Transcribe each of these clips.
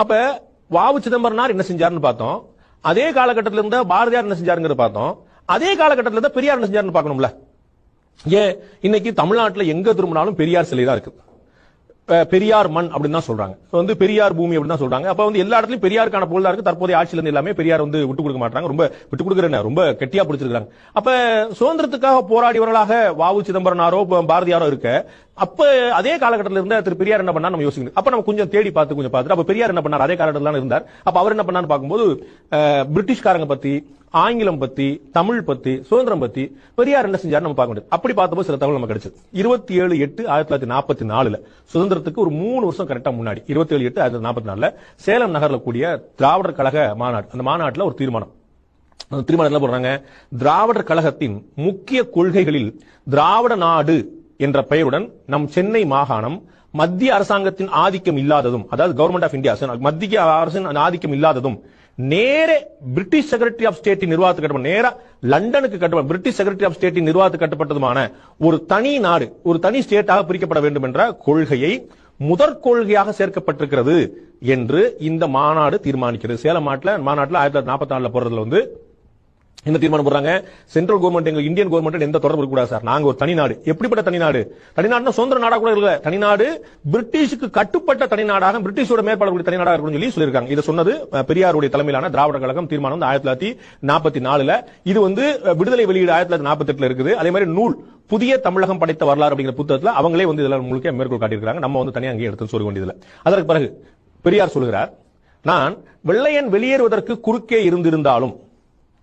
அப்ப வாவு சிதம்பரனார் என்ன செஞ்சாருன்னு பார்த்தோம். அதே காலகட்டத்தில் இருந்த பாரதியார் என்ன செஞ்சாருங்கிறத பார்த்தோம். அதே காலகட்டத்தில் இருந்த பெரியார் என்ன செஞ்சாருன்னு பார்க்கணும்ல. ஏன் இன்னைக்கு தமிழ்நாட்டுல எங்க திரும்பினாலும் பெரியார் சிலை தான் இருக்கு. பெரியார் மண் அப்படின்னு தான் சொல்றாங்க. வந்து பெரியார் பூமி அப்படின்னு தான் சொல்றாங்க. அப்ப வந்து எல்லா இடத்துலயும் பெரியாருக்கான பொருளா இருக்கு. தற்போதைய ஆட்சியில இருந்து எல்லாமே பெரியார் வந்து விட்டு கொடுக்க மாட்டாங்க ரொம்ப விட்டு கொடுக்குறேன் ரொம்ப கெட்டியா பிடிச்சிருக்காங்க அப்ப சுதந்திரத்துக்காக போராடியவர்களாக வாவு சிதம்பரனாரோ பாரதியாரோ இருக்க அப்ப அதே காலகட்டத்தில் இருந்த திரு பெரியார் என்ன பண்ணா நம்ம யோசிக்கணும். அப்ப நம்ம கொஞ்சம் தேடி பார்த்து கொஞ்சம் பார்த்துட்டு அப்ப பெரியார் என்ன பண்ணார்? அதே காலகட்டத்தில் இருந்தார். அப்ப அவர் என்ன பண்ணான்னு பார்க்கும்போது பிரிட்டிஷ்காரங்க பத்தி ஆங்கிலம் பத்தி தமிழ் பத்தி சுதந்திரம் பத்தி பெரியார் என்ன செஞ்சாரு நம்ம பார்க்க முடியாது. அப்படி பார்த்தபோது சில தகவல் நமக்கு கிடைச்சது. இருபத்தி ஏழு எட்டு ஆயிரத்தி தொள்ளாயிரத்தி நாற்பத்தி நாலுல சுதந்திரத்துக்கு ஒரு மூணு வருஷம் கரெக்டா முன்னாடி இருபத்தி ஏழு எட்டு ஆயிரத்தி நாற்பத்தி நாலுல சேலம் நகர்ல கூடிய திராவிடர் கழக மாநாடு அந்த மாநாட்டில் ஒரு தீர்மானம். அந்த தீர்மானம் என்ன போடுறாங்க திராவிடர் கழகத்தின் முக்கிய கொள்கைகளில் திராவிட நாடு என்ற பெயருடன் நம் சென்னை மாகாணம் மத்திய அரசாங்கத்தின் ஆதிக்கம் இல்லாததும் அதாவது கவர்மெண்ட் ஆஃப் இந்தியா மத்திய அரசின் ஆதிக்கம் இல்லாததும் நேரே பிரிட்டிஷ் செக்ரட்டரி ஆஃப் ஸ்டேட்டின் நிர்வாகத்துக்கு கட்டப்பட்ட நேரா லண்டனுக்கு கட்டப்பட்ட பிரிட்டிஷ் செக்ரட்டரி ஆஃப் ஸ்டேட்டின் நிர்வாகத்துக்கு கட்டப்பட்டதுமான ஒரு தனி நாடு ஒரு தனி ஸ்டேட்டாக பிரிக்கப்பட வேண்டும் என்ற கொள்கையை முதற் கொள்கையாக சேர்க்கப்பட்டிருக்கிறது என்று இந்த மாநாடு தீர்மானிக்கிறது. சேலம் மாட்டில் மாநாட்டில் ஆயிரத்தி தொள்ளாயிரத்தி நாற்பத்தி நாலுல போறதுல வந்து என்ன தீர்மானம் போடுறாங்க? சென்ட்ரல் கவர்மெண்ட் எங்க இந்தியன் கவர்மெண்ட் எந்த தொடர்பு கூடாது சார் நாங்க ஒரு தனிநாடு எப்படிப்பட்ட தனிநாடு தனிநாடுனா சுதந்திர நாடா கூட இல்ல தனிநாடு பிரிட்டிஷுக்கு கட்டுப்பட்ட தனிநாடாக பிரிட்டிஷோட மேற்பாடு தனிநாடாக இருக்கணும்னு சொல்லி சொல்லியிருக்காங்க. இதை சொன்னது பெரியாருடைய தலைமையிலான திராவிட கழகம் தீர்மானம் வந்து ஆயிரத்தி தொள்ளாயிரத்தி நாற்பத்தி நாலுல. இது வந்து விடுதலை வெளியீடு ஆயிரத்தி தொள்ளாயிரத்தி நாற்பத்தி எட்டுல இருக்குது. அதே மாதிரி நூல் புதிய தமிழகம் படைத்த வரலாறு அப்படிங்கிற புத்தகத்தில் அவங்களே வந்து இதெல்லாம் முழுக்க மேற்கோள் காட்டியிருக்காங்க நம்ம வந்து தனியாக அங்கேயே எடுத்து சொல்ல வேண்டியதில்லை. அதற்கு பிறகு பெரியார் சொல்கிறார் நான் வெள்ளையன் வெளியேறுவதற்கு குறுக்கே இருந்திருந்தாலும்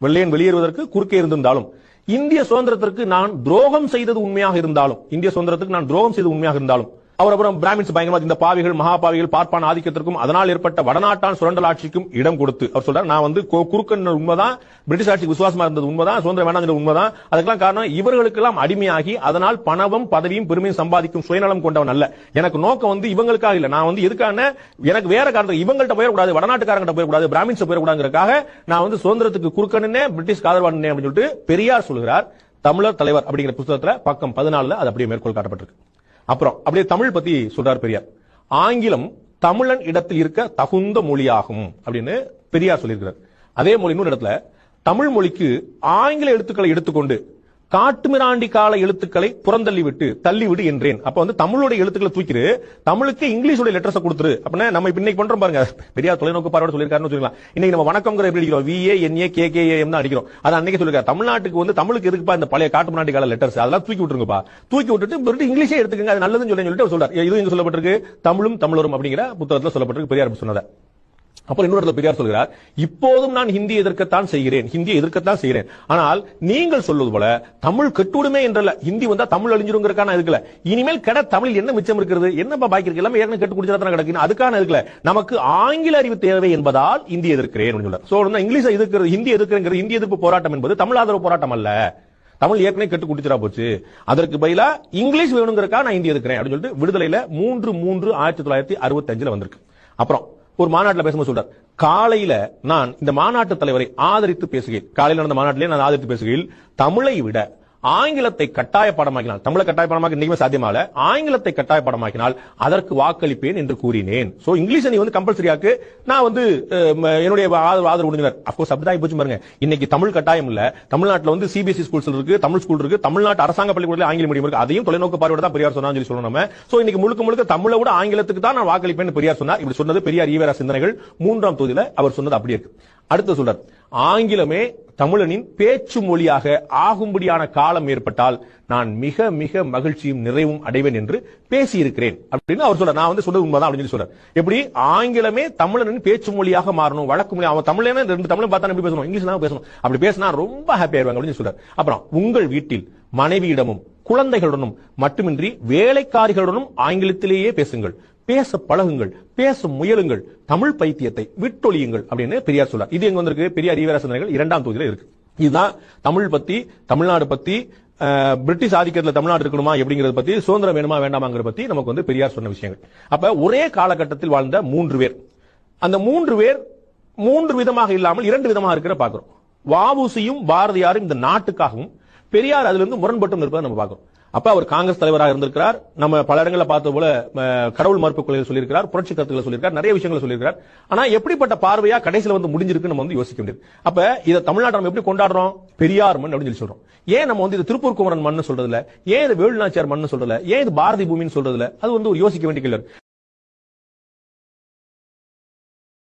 வெள்ளையன் வெளியேறுவதற்கு குறுக்கே இருந்திருந்தாலும் இந்திய சுதந்திரத்திற்கு நான் துரோகம் செய்தது உண்மையாக இருந்தாலும் இந்திய சுதந்திரத்துக்கு நான் துரோகம் செய்தது உண்மையாக இருந்தாலும் அவர் அப்புறம் பிராமின்ஸ் பயங்கரவாத இந்த பாவிகள் மகா பாவிகள் பார்ப்பான் ஆதிக்கத்திற்கும் அதனால் ஏற்பட்ட வடநாட்டான் சுரண்டல் ஆட்சிக்கும் இடம் கொடுத்து. அவர் சொல்றார் நான் வந்து குறுக்கன் உண்மைதான் பிரிட்டிஷ் ஆட்சிக்கு விசுவாசமா இருந்தது உண்மைதான் சுதந்திரம் வேண்டாம் உண்மைதான். அதுக்கெல்லாம் காரணம் இவர்களுக்கெல்லாம் அடிமையாகி அதனால் பணமும் பதவியும் பெருமையும் சம்பாதிக்கும் சுயநலம் கொண்டவன் அல்ல. எனக்கு நோக்கம் வந்து இவங்களுக்காக இல்ல. நான் வந்து எதுக்கான எனக்கு வேற காரணம் இவங்கள்ட்ட போயிடக்கூடாது வடநாட்டுக்காரங்கிட்ட போயிடக்கூடாது பிராமின்ஸ் போயிடக்கூடாதுங்கிறதுக்காக நான் வந்து சுதந்திரத்துக்கு குறுக்கணுன்னே பிரிட்டிஷ் காதல்வானே அப்படின்னு சொல்லிட்டு பெரியார் சொல்கிறார் தமிழர் தலைவர் அப்படிங்கிற புத்தகத்துல பக்கம் பதினாலுல அது அப்படியே மேற்கோள் காட்டப்பட்டிருக்கு. அப்புறம் அப்படியே தமிழ் பத்தி சொல்றார் பெரியார். ஆங்கிலம் தமிழன் இடத்தில் இருக்க தகுந்த மொழியாகும் அப்படின்னு பெரியார் சொல்லியிருக்கிறார். அதே மொழி இன்னொரு இடத்துல தமிழ் மொழிக்கு ஆங்கில எழுத்துக்களை எடுத்துக்கொண்டு காட்டுமிராண்டி கால எழுத்துக்களை புறந்தள்ளி விட்டு தள்ளிவிடு என்றேன். அப்ப வந்து தமிழுடைய எழுத்துக்களை தூக்கிடு. தமிழுக்கு இங்கிலீஷோட லெட்டர்ஸ் கொடுத்துரு அப்படின்னா நம்ம இன்னைக்கு பண்றோம் பாருங்க. பெரியார் தொலைநோக்கு பார்வை சொல்லியிருக்காருன்னு சொல்லிக்கலாம் இன்னைக்கு நம்ம வணக்கம்ங்கிற எப்படி அடிக்கிறோம்? V A N A K K M தான் அடிக்கிறோம். அது அன்னைக்கு சொல்லிருக்காரு தமிழ்நாட்டுக்கு வந்து தமிழுக்கு எதுக்குப்பா இந்த பழைய காட்டுமிராண்டி கால லெட்டர்ஸ் அதெல்லாம் தூக்கி விட்டுருங்கப்பா. தூக்கி விட்டுட்டு மறுபடியும் இங்கிலீஷே எடுத்துக்கங்க. அது நல்லதுன்னு சொல்லி சொல்லிட்டு சொல்றாரு. இது இங்க சொல்லப்பட்டிருக்கு. தமிழும் தமிழரும் அப்படிங்கிற புத்தகத்துல சொல்லப்பட்டிருக்கு. பெரியார் சொன்னதை. அப்புறம் இன்னொரு இடத்துல பெரியார் சொல்கிறார் இப்போதும் நான் ஹிந்தி எதிர்க்கத்தான் செய்கிறேன் ஹிந்தியை எதிர்க்கத்தான் செய்கிறேன். ஆனால் நீங்கள் சொல்வது போல தமிழ் கெட்டுடுமே என்றல்ல. ஹிந்தி வந்தா தமிழ் அழிஞ்சிருங்கிறக்கான இருக்கல இனிமேல் கெட தமிழ் என்ன மிச்சம் இருக்கிறது? என்னப்பா பாக்கி இருக்கு? எல்லாமே ஏற்கனவே கெட்டு குடிச்சா கிடக்கு. அதுக்கான இருக்குல்ல நமக்கு ஆங்கில அறிவு தேவை என்பதால் ஹிந்தி எதிர்க்கிறேன் அப்படின்னு சோ இங்கிலீஷ் எதிர்க்கிறது ஹிந்தி எதிர்க்கிறது ஹிந்தி எதிர்ப்பு போராட்டம் என்பது தமிழ் ஆதரவு போராட்டம் அல்ல. தமிழ் ஏற்கனவே கெட்டு குடிச்சிடா போச்சு. அதற்கு பதிலா இங்கிலீஷ் வேணுங்கிறக்கா நான் ஹிந்தி எதிர்க்கிறேன் அப்படின்னு சொல்லிட்டு விடுதலையில மூன்று மூன்று ஆயிரத்தி தொள்ளாயிரத்தி அறுபத்தி அஞ்சுல வந்திருக்கு. அப்புறம் ஒரு மாநாட்டில் பேசும்போது சொல்றார். காலையில நான் இந்த மாநாட்டு தலைவரை ஆதரித்து பேசுகிறேன். காலையில் நடந்த மாநாட்டிலே நான் ஆதரித்து பேசுகையில் தமிழை விட ஆங்கிலத்தை கட்டாய பாடமாக்கினால் தமிழை கட்டாய பாடமாக்க இன்னைக்குமே சாத்தியமால ஆங்கிலத்தை கட்டாய பாடமாக்கினால் அதற்கு வாக்களிப்பேன் என்று கூறினேன். சோ இங்கிலீஷ் நீ வந்து கம்பல்சரியாக்கு நான் வந்து என்னுடைய ஆதரவு ஆதரவு உறுதினர் அப்கோர்ஸ் அப்படிதான் போச்சு பாருங்க. இன்னைக்கு தமிழ் கட்டாயம் இல்ல. தமிழ்நாட்டுல வந்து சிபிஎஸ்சி ஸ்கூல்ஸ் இருக்கு தமிழ் ஸ்கூல் இருக்கு தமிழ்நாட்டு அரசாங்க பள்ளிக்கூடத்தில் ஆங்கில மீடியம் இருக்கு. அதையும் தொலைநோக்கு பார்வையோட தான் பெரியார் சொன்னான்னு சொல்லி சொல்லணும் சோ இன்னைக்கு முழுக்க முழுக்க தமிழை விட ஆங்கிலத்துக்கு தான் நான் வாக்களிப்பேன் பெரியார் சொன்னார். இப்படி சொன்னது பெரியார் ஈவேரா சிந்தனைகள் மூன்றாம் தொகுதியில் அவர் சொன்னது அப்படியே இருக்கு. அடுத்து சொல்றார். ஆங்கிலமே தமிழனின் பேச்சு மொழியாக ஆகும்படியான காலம் ஏற்பட்டால் நான் மிக மிக மகிழ்ச்சியும் நிறைவும் அடைவேன் என்று பேசியிருக்கிறேன். அப்படின்னு அவர் சொல்றார். நான் வந்து சொல்றது உண்மைதான் அப்படின்னு சொல்லி சொல்றார். எப்படி? ஆங்கிலமே தமிழனின் பேச்சு மொழியாக மாறணும் வழக்கு மொழி. அவன் தமிழனே ரெண்டு தமிழும் பார்த்தா எப்படி பேசணும் இங்கிலீஷ் தான் பேசணும். அப்படி பேசினா ரொம்ப ஹாப்பி ஆயிருவாங்க அப்படின்னு சொல்றார். அப்புறம் உங்கள் வீட்டில் மனைவியிடமும் குழந்தைகளுடனும் மட்டுமின்றி வேலைக்காரிகளுடனும் ஆங்கிலத்திலேயே பேசுங்கள். பேச பழகுங்கள் பேச முயலுங்கள் தமிழ் பைத்தியத்தை விட்டொழியுங்கள் அப்படின்னு பெரியார் சொல்றார். இது எங்க வந்திருக்கு? பெரியார் ஈவரசனர்கள் இரண்டாம் தொகுதியில் இருக்கு. இதுதான் தமிழ் பத்தி தமிழ்நாடு பத்தி பிரிட்டிஷ் ஆதிக்கத்தில் தமிழ்நாடு இருக்கணுமா எப்படிங்கறத பத்தி சுதந்திரம் வேணுமா வேண்டாமாங்கிறத பத்தி நமக்கு வந்து பெரியார் சொன்ன விஷயங்கள். அப்ப ஒரே காலகட்டத்தில் வாழ்ந்த மூன்று பேர். அந்த மூன்று பேர் மூன்று விதமாக இல்லாமல் இரண்டு விதமாக இருக்கிற பாக்குறோம் வாவுசியும் பாரதியாரும் இந்த நாட்டுக்காகவும் பெரியார் அதிலிருந்து முரண்பட்டும் இருப்பதை நம்ம பார்க்கிறோம். அப்ப அவர் காங்கிரஸ் தலைவராக இருந்திருக்கிறார். நம்ம பல இடங்களில் பார்த்த போல கடவுள் மறுப்பு கொள்கையை சொல்லியிருக்கிறார் புரட்சி கருத்துக்களை சொல்லியிருக்கார் நிறைய விஷயங்களை சொல்லியிருக்கார் ஆனா எப்படிப்பட்ட பார்வையா கடைசியில வந்து முடிஞ்சிருக்கு நம்ம வந்து யோசிக்க முடியாது. அப்ப இதை தமிழ்நாட்டை நம்ம எப்படி கொண்டாடுறோம்? பெரியார் மண் அப்படின்னு சொல்லி சொல்றோம். ஏன் நம்ம வந்து இது திருப்பூர் குமரன் மண்ணு சொல்றதுல ஏன் இது வேலுநாச்சியார் மண்ணு சொல்றதுல ஏன் இது பாரதி பூமின்னு சொல்றதுல அது வந்து ஒரு யோசிக்க வேண்டிய கேள்வி.